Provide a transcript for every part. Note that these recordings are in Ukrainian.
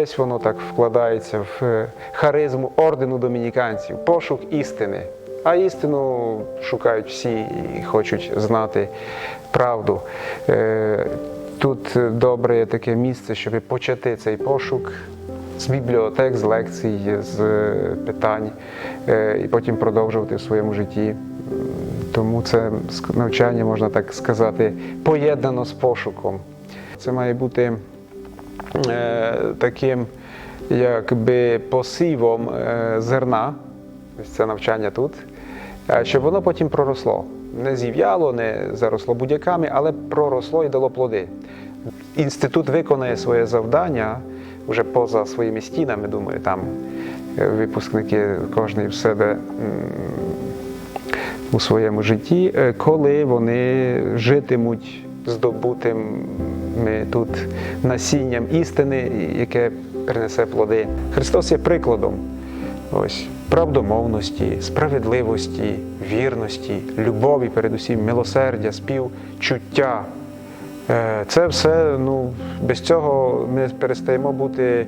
десь воно так вкладається в е, харизму ордену домініканців, пошук істини. А істину шукають всі і хочуть знати правду. Е, Тут добре таке місце, щоб почати цей пошук з бібліотек, з лекцій, з е, питань, і потім продовжувати в своєму житті. Тому це навчання, можна так сказати, поєднано з пошуком. Це має бути таким якби посівом е, зерна, це навчання тут, е, щоб воно потім проросло. Не зів'яло, не заросло будь-яками, але проросло і дало плоди. Інститут виконає своє завдання вже поза своїми стінами, думаю, там е, випускники кожний в себе у своєму житті, е, коли вони житимуть здобутими тут насінням істини, яке принесе плоди. Христос є прикладом ось, правдомовності, справедливості, вірності, любові, передусім, милосердя, співчуття. Е, Це все, ну, без цього ми перестаємо бути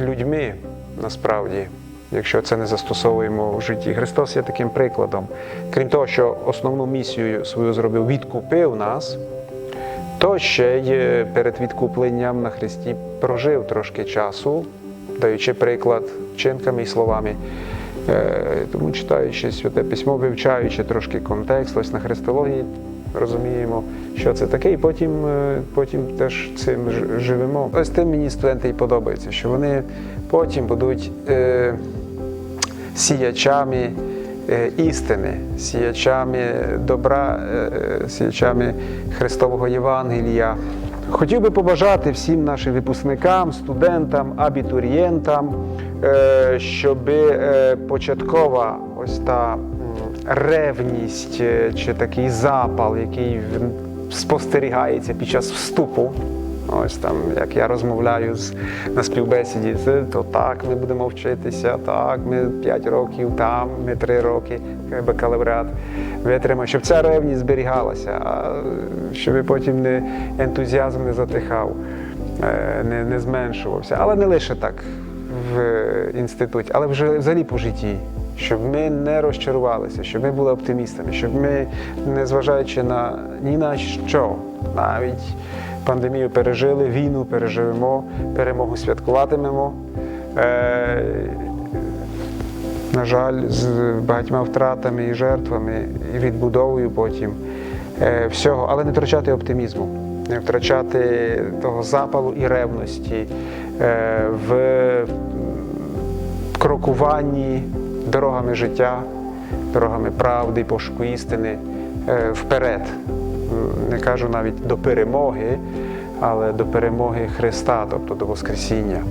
людьми насправді, якщо це не застосовуємо в житті. Христос є таким прикладом. Крім того, що основну місію свою зробив, відкупив нас, то ще й перед відкупленням на Христі прожив трошки часу, даючи приклад вчинками і словами. Е, Тому читаючи святе письмо, вивчаючи трошки контекст, ось на христології, розуміємо, що це таке, і потім, е, потім теж цим живемо. Ось тим мені студенти і подобається, що вони потім будуть е, сіячами істини, сіячами добра, е, сіячами Христового Євангелія. Хотів би побажати всім нашим випускникам, студентам, абітурієнтам, е, щоб початкова ось та ревність е, чи такий запал, який спостерігається під час вступу. Ось там, як я розмовляю з, на співбесіді, то так, ми будемо вчитися, так, ми 5 років там, ми 3 роки, хай бакалавріат витримаємо, щоб ця ревність зберігалася, а щоб потім не ентузіазм не затихав, е, не, не зменшувався. Але не лише так в інституті, але вже взагалі по житті. Щоб ми не розчарувалися, щоб ми були оптимістами, щоб ми, незважаючи на ні на що, навіть пандемію пережили, війну переживемо, перемогу святкуватимемо. Е, на жаль, з багатьма втратами і жертвами, і відбудовою потім е, всього, але не втрачати оптимізму, не втрачати того запалу і ревності е, в крокуванні дорогами життя, дорогами правди, пошуку істини е, вперед. Не кажу навіть до перемоги, але до перемоги Христа, тобто до Воскресіння.